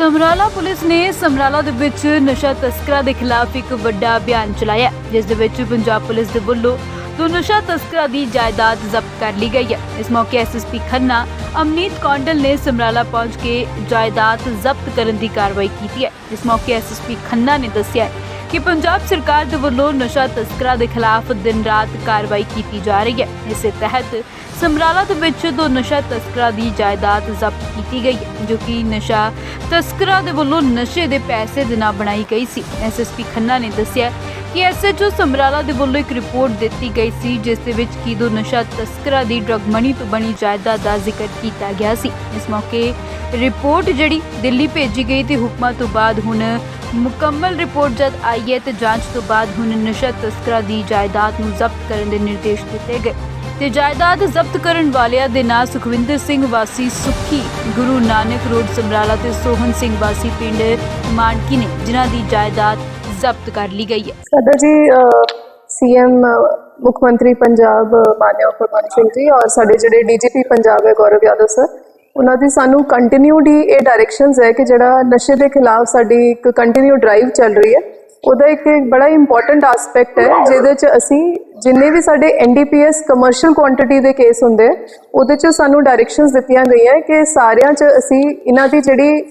Samrala police ਨੇ ਸਮਰਾਲਾ ਦੇ ਵਿੱਚ ਨਸ਼ਾ ਤਸਕਰਾਂ ਦੇ ਖਿਲਾਫ ਇੱਕ ਵੱਡਾ ਅਭਿਆਨ ਚਲਾਇਆ ਜਿਸ ਦੇ ਵਿੱਚ ਪੰਜਾਬ ਪੁਲਿਸ ਦੇ ਵੱਲੋਂ ਦੋ ਨਸ਼ਾ ਤਸਕਰਾਂ ਦੀ ਜਾਇਦਾਦ ਜ਼ਬਤ ਕਰ ਲਈ ਗਈ ਹੈ। ਇਸ ਮੌਕੇ ਐਸਐਸਪੀ ਖੰਨਾ, ਅਮਨੀਤ ਕੌਂਡਲ ਨੇ ਸਮਰਾਲਾ ਪਹੁੰਚ ਕੇ ਜਾਇਦਾਦ ਜ਼ਬਤ ਕਰਨ ਦੀ ਕਾਰਵਾਈ ਕੀਤੀ ਹੈ। ਇਸ ਮੌਕੇ ਐਸਐਸਪੀ ਖੰਨਾ ਨੇ ਦੱਸਿਆ ਕਿ ਪੰਜਾਬ ਸਰਕਾਰ ਦੇ ਵੱਲੋਂ ਨਸ਼ਾ ਤਸਕਰਾਂ ਦੇ ਖਿਲਾਫ ਦਿਨ ਰਾਤ ਕਾਰਵਾਈ ਕੀਤੀ ਜਾ ਰਹੀ ਹੈ। ਇਸੇ ਤਹਿਤ ਸਮਰਾਲਾ ਦੇ ਵਿੱਚ ਦੋ ਨਸ਼ਾ ਤਸਕਰਾਂ ਦੀ ਜਾਇਦਾਦ ਜ਼ਬਤ ਕੀਤੀ ਗਈ ਹੈ, ਜੋ ਕਿ ਨਸ਼ਾ ਤਸਕਰਾਂ ਦੇ ਵੱਲੋਂ ਨਸ਼ੇ ਦੇ ਪੈਸੇ ਦੇ ਨਾਲ ਬਣਾਈ ਗਈ ਸੀ। ਐਸਐਸਪੀ ਖੰਨਾ ਨੇ ਦੱਸਿਆ ਕਿ ਐਸਐਚਓ ਸਮਰਾਲਾ ਦੇ ਵੱਲੋਂ ਇੱਕ ਰਿਪੋਰਟ ਦਿੱਤੀ ਗਈ ਸੀ, ਜਿਸ ਦੇ ਵਿੱਚ ਕੀ ਨਸ਼ਾ ਤਸਕਰਾਂ ਦੀ ਡਰਗ ਮਨੀ ਤੋਂ ਬਣੀ ਜਾਇਦਾਦ ਦਾ ਜ਼ਿਕਰ ਕੀਤਾ ਗਿਆ ਸੀ। ਇਸ ਮੌਕੇ ਰਿਪੋਰਟ ਜਿਹੜੀ ਦਿੱਲੀ ਭੇਜੀ ਗਈ ਤੇ ਹੁਕਮਾਂ ਤੋਂ ਬਾਅਦ ਹੁਣ ਮੁਕੰਮਲ ਰਿਪੋਰਟ ਜਦ ਆਈ ਹੈ ਤੇ ਜਾਂਚ ਤੋਂ ਬਾਅਦ ਹੁਣ ਨਸ਼ਾ ਤਸਕਰਾਂ ਦੀ ਜਾਇਦਾਦ ਨੂੰ ਜ਼ਬਤ ਕਰਨ ਦੇ ਨਿਰਦੇਸ਼ ਦਿੱਤੇ ਗਏ। ਤੇ ਜਾਇਦਾਦ ਜ਼ਬਤ ਕਰਨ ਵਾਲਿਆਂ ਦੇ ਨਾਂ ਸੁਖਵਿੰਦਰ ਸਿੰਘ ਵਾਸੀ, ਸੁੱਖੀ ਗੁਰੂ ਨਾਨਕ ਰੋਡ ਸਮਰਾਲਾ ਤੇ ਸੋਹਨ ਸਿੰਘ ਵਾਸੀ ਪਿੰਡ ਮਾਨਕੀ ਨੇ, ਜਿਨ੍ਹਾਂ ਦੀ ਜਾਇਦਾਦ ਜ਼ਬਤ ਕਰ ਲਈ ਗਈ ਹੈ। ਸਾਡਾ ਜੀ ਸੀਐਮ ਮੁੱਖ ਮੰਤਰੀ ਪੰਜਾਬ ਅ, ਮਾਨਯੋਗ ਭਗਵੰਤ ਸਿੰਘ ਜੀ ਔਰ ਸਾਡੇ ਜਿਹੜੇ ਡੀਜੀਪੀ ਪੰਜਾਬ ਹੈ ਗੌਰਵ ਯਾਦਵ ਸਰ ਉਹਨਾਂ ਦੀ ਸਾਨੂੰ ਕੰਟੀਨਿਊਡ ਹੀ ਇਹ ਡਾਇਰੈਕਸ਼ਨਸ ਹੈ ਕਿ ਜਿਹੜਾ ਨਸ਼ੇ ਦੇ ਖਿਲਾਫ ਸਾਡੀ ਇੱਕ ਕੰਟੀਨਿਊ ਡਰਾਈਵ ਚੱਲ ਰਹੀ ਹੈ। ਉਹਦਾ ਇੱਕ ਬੜਾ ਇੰਪੋਰਟੈਂਟ ਐਸਪੈਕਟ ਹੈ ਜਿਹਦੇ ਚ ਅਸੀਂ ਜਿੰਨੇ ਵੀ ਸਾਡੇ ਐਨਡੀਪੀਐਸ ਕਮਰਸ਼ੀਅਲ ਕੁਆਂਟੀਟੀ ਦੇ ਕੇਸ ਹੁੰਦੇ ਆ, ਉਹਦੇ ਚ ਸਾਨੂੰ ਡਾਇਰੈਕਸ਼ਨਸ ਦਿੱਤੀਆਂ ਗਈਆਂ ਕਿ ਸਾਰਿਆਂ ਚ ਅਸੀਂ ਇਹਨਾਂ ਦੀ ਜਿਹੜੀ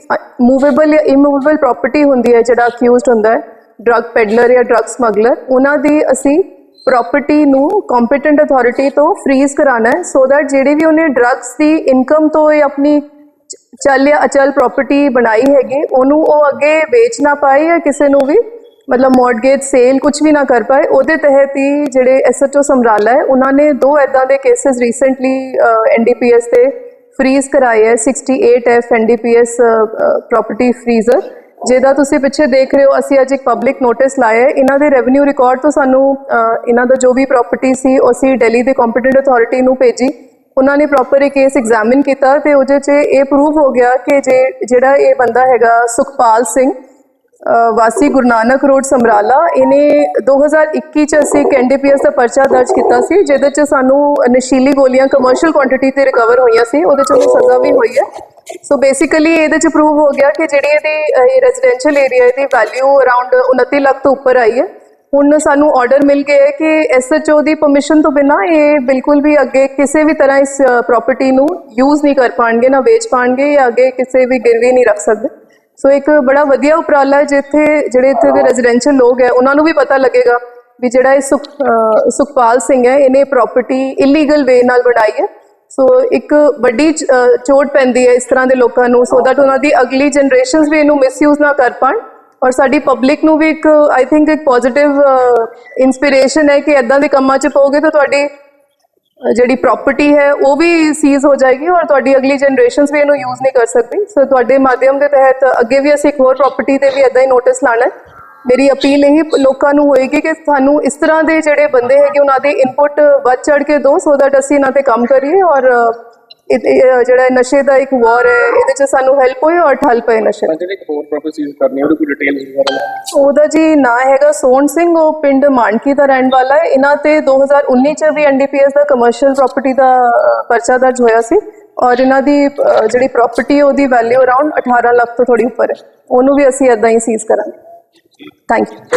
ਮੂਵੇਬਲ ਜਾਂ ਇਮੂਵੇਬਲ ਪ੍ਰਾਪਰਟੀ ਹੁੰਦੀ ਹੈ ਜਿਹੜਾ ਅਕਿਊਜ਼ਡ ਹੁੰਦਾ ਹੈ ਡਰੱਗ ਪੈਡਲਰ ਜਾਂ ਡਰੱਗ ਸਮਗਲਰ ਉਹਨਾਂ ਦੀ ਅਸੀਂ ਪ੍ਰਾਪਰਟੀ ਨੂੰ ਕੰਪੀਟੈਂਟ ਅਥਾਰਟੀ ਤੋਂ ਫ੍ਰੀਜ਼ ਕਰਾਣਾ ਹੈ ਸੋ ਦੈਟ ਜਿਹੜੀ ਵੀ ਉਹਨੇ ਡਰੱਗਸ ਦੀ ਇਨਕਮ ਤੋਂ ਇਹ ਆਪਣੀ ਚੱਲ ਜਾਂ ਅਚਲ ਪ੍ਰਾਪਰਟੀ ਬਣਾਈ ਹੈਗੀ, ਉਹਨੂੰ ਉਹ ਅੱਗੇ ਵੇਚ ਨਾ ਪਾਏ ਜਾਂ ਕਿਸੇ ਨੂੰ ਵੀ, ਮਤਲਬ ਮੌਰਗੇਜ ਸੇਲ ਕੁਝ ਵੀ ਨਾ ਕਰ ਪਾਏ, ਉਹਦੇ ਤਹਿਤ ਹੀ ਜਿਹੜੇ ਐਸਐਚਓ ਸਮਰਾਲਾ ਹੈ, ਉਹਨਾਂ ਨੇ ਦੋ ਐਦਾਂ ਦੇ ਕੇसेस ਰੀਸੈਂਟਲੀ ਐਨਡੀਪੀਐਸ ਤੇ ਫ੍ਰੀਜ਼ ਕਰਾਏ ਹੈ 68 ਐਫ ਐਨਡੀਪੀਐਸ ਪ੍ਰਾਪਰਟੀ ਫ੍ਰੀਜ਼ਰ ਜਿਹਦਾ ਤੁਸੀਂ ਪਿੱਛੇ ਦੇਖ ਰਹੇ ਹੋ, ਅਸੀਂ ਅੱਜ ਇੱਕ ਪਬਲਿਕ ਨੋਟਿਸ ਲਾਇਆ ਹੈ। ਇਹਨਾਂ ਦੇ ਰੈਵਨਿਊ ਰਿਕਾਰਡ ਤੋਂ ਸਾਨੂੰ ਇਹਨਾਂ ਦਾ ਜੋ ਵੀ ਪ੍ਰਾਪਰਟੀ ਸੀ, ਉਹ ਅਸੀਂ ਦਿੱਲੀ ਦੇ ਕੰਪੀਟੈਂਟ ਅਥਾਰਟੀ ਨੂੰ ਭੇਜੀ। ਉਹਨਾਂ ਨੇ ਪ੍ਰੋਪਰ ਇਹ ਕੇਸ ਐਗਜ਼ਾਮਿਨ ਕੀਤਾ ਤੇ ਉਹਦੇ 'ਚ ਇਹ ਪ੍ਰੂਵ ਹੋ ਗਿਆ ਕਿ ਜੇ, ਜਿਹੜਾ ਇਹ ਬੰਦਾ ਹੈਗਾ ਸੁਖਪਾਲ ਸਿੰਘ ਵਾਸੀ ਗੁਰੂ ਨਾਨਕ ਰੋਡ ਸਮਰਾਲਾ, ਇਹਨੇ 2021 ਚ ਅਸੀਂ ਇੱਕ ਐਨਡੀਪੀਐਸ ਦਾ ਪਰਚਾ ਦਰਜ ਕੀਤਾ ਸੀ, ਜਿਹਦੇ ਚ ਸਾਨੂੰ ਨਸ਼ੀਲੀ ਗੋਲੀਆਂ ਕਮਰਸ਼ੀਅਲ ਕੁਆਂਟੀਟੀ ਤੇ ਰਿਕਵਰ ਹੋਈਆਂ ਸੀ, ਉਹਦੇ ਚ ਉਹਨੂੰ ਸਜ਼ਾ ਵੀ ਹੋਈ ਹੈ। ਸੋ ਬੇਸਿਕਲੀ ਇਹਦੇ ਚ ਪ੍ਰੂਵ ਹੋ ਗਿਆ ਕਿ ਜਿਹੜੀ ਇਹਦੀ, ਇਹ ਰੈਜ਼ੀਡੈਂਸ਼ੀਅਲ ਏਰੀਆ ਦੀ ਵੈਲਿਊ ਅਰਾਊਂਡ 29 ਲੱਖ ਤੋਂ ਉੱਪਰ ਆਈ ਹੈ। ਹੁਣ ਸਾਨੂੰ ਆਰਡਰ ਮਿਲ ਗਿਆ ਹੈ ਕਿ ਐਸਐਚਓ ਦੀ ਪਰਮਿਸ਼ਨ ਤੋਂ ਬਿਨਾ ਇਹ ਬਿਲਕੁਲ ਵੀ ਅੱਗੇ ਕਿਸੇ ਵੀ ਤਰ੍ਹਾਂ ਇਸ ਪ੍ਰਾਪਰਟੀ ਨੂੰ ਯੂਜ਼ ਨਹੀਂ ਕਰ ਪਾਣਗੇ, ਨਾ ਵੇਚ ਪਾਣਗੇ ਜਾਂ ਅੱਗੇ ਕਿਸੇ ਵੀ ਗਿਰਵੀ ਨਹੀਂ ਰੱਖ ਸਕਦੇ। ਸੋ ਇੱਕ ਬੜਾ ਵਧੀਆ ਉਪਰਾਲਾ ਹੈ ਜਿੱਥੇ ਜਿਹੜੇ ਇੱਥੇ ਦੇ ਰੈਜ਼ੀਡੈਂਸ਼ੀਅਲ ਲੋਕ ਹੈ ਉਹਨਾਂ ਨੂੰ ਵੀ ਪਤਾ ਲੱਗੇਗਾ ਵੀ ਜਿਹੜਾ ਇਹ ਸੁਖ ਸੁਖਪਾਲ ਸਿੰਘ ਹੈ ਇਹਨੇ ਪ੍ਰਾਪਰਟੀ ਇਲੀਗਲ ਵੇ ਨਾਲ ਬਣਾਈ ਹੈ ਸੋ ਇੱਕ ਵੱਡੀ ਚੋਟ ਪੈਂਦੀ ਹੈ ਇਸ ਤਰ੍ਹਾਂ ਦੇ ਲੋਕਾਂ ਨੂੰ ਸੋ ਦੈਟ ਉਹਨਾਂ ਦੀ ਅਗਲੀ ਜਨਰੇਸ਼ਨਸ ਵੀ ਇਹਨੂੰ ਮਿਸਯੂਜ਼ ਨਾ ਕਰ ਪਾਣ ਔਰ ਸਾਡੀ ਪਬਲਿਕ ਨੂੰ ਵੀ ਇੱਕ ਆਈ ਥਿੰਕ ਇੱਕ ਪੋਜ਼ਿਟਿਵ ਇਨਸਪੀਰੇਸ਼ਨ ਹੈ ਕਿ ਇਦਾਂ ਦੇ ਕੰਮਾਂ 'ਚ ਪਾਓਗੇ ਤਾਂ ਤੁਹਾਡੀ ਜਿਹੜੀ ਪ੍ਰਾਪਰਟੀ ਹੈ, ਉਹ ਵੀ ਸੀਜ਼ ਹੋ ਜਾਏਗੀ ਔਰ ਤੁਹਾਡੀ ਅਗਲੀ ਜਨਰੇਸ਼ਨਸ ਵੀ ਇਹਨੂੰ ਯੂਜ਼ ਨਹੀਂ ਕਰ ਸਕਦੀ। ਸੋ ਤੁਹਾਡੇ ਮਾਧਿਅਮ ਦੇ ਤਹਿਤ ਅੱਗੇ ਵੀ ਅਸੀਂ ਇੱਕ ਹੋਰ ਪ੍ਰਾਪਰਟੀ ਤੇ ਵੀ ਇਦਾਂ ਹੀ ਨੋਟਿਸ ਲਾਣਾ ਹੈ। ਮੇਰੀ ਅਪੀਲ ਇਹ ਲੋਕਾਂ ਨੂੰ ਹੋਏਗੀ ਕਿ ਸਾਨੂੰ ਇਸ ਤਰ੍ਹਾਂ ਦੇ ਜਿਹੜੇ ਬੰਦੇ ਹੈਗੇ, ਉਹਨਾਂ ਦੇ ਇਨਪੁਟ ਵੱਧ ਚੜ ਕੇ ਦਿਓ ਸੋ ਦੈਟ ਅਸੀਂ ਇਹਨਾਂ ਤੇ ਕੰਮ ਕਰੀਏ ਔਰ ਜਿਹੜਾ ਨਸ਼ੇ ਦਾ ਇੱਕ ਵਾਰ ਹੈ ਇਹਦੇ 'ਚ ਸਾਨੂੰ ਹੈਲਪ ਹੋਏ ਔਰ ਠੱਲ ਪਏ ਨਸ਼ੇ। ਤਾਂ ਜਿਹੜੇ ਇੱਕ ਹੋਰ ਪ੍ਰੋਪਰਟੀ ਯੂਜ਼ ਕਰਨੀ ਉਹਦੀ ਕੋਈ ਡਿਟੇਲ ਵਗੈਰਾ ਉਹਦਾ ਜੀ ਨਾਂ ਹੈਗਾ ਸੋਹਣ ਸਿੰਘ ਉਹ ਪਿੰਡ ਮਾਨਕੀ ਦਾ ਰਹਿਣ ਵਾਲਾ ਹੈ। ਇਹਨਾਂ ਤੇ 2019 ਚ ਵੀ ਐਨਡੀਪੀਐਸ ਦਾ ਕਮਰਸ਼ੀਅਲ ਪ੍ਰਾਪਰਟੀ ਦਾ ਪਰਚਾ ਦਰਜ ਹੋਇਆ ਸੀ ਔਰ ਇਹਨਾਂ ਦੀ ਜਿਹੜੀ ਪ੍ਰਾਪਰਟੀ ਉਹਦੀ ਵੈਲਿਊ ਅਰਾਊਂਡ 18 ਲੱਖ ਤੋਂ ਥੋੜੀ ਉੱਪਰ ਹੈ। ਉਹਨੂੰ ਵੀ ਅਸੀਂ ਇਦਾਂ ਹੀ ਸੀਜ਼ ਕਰਾਂਗੇ। Thank you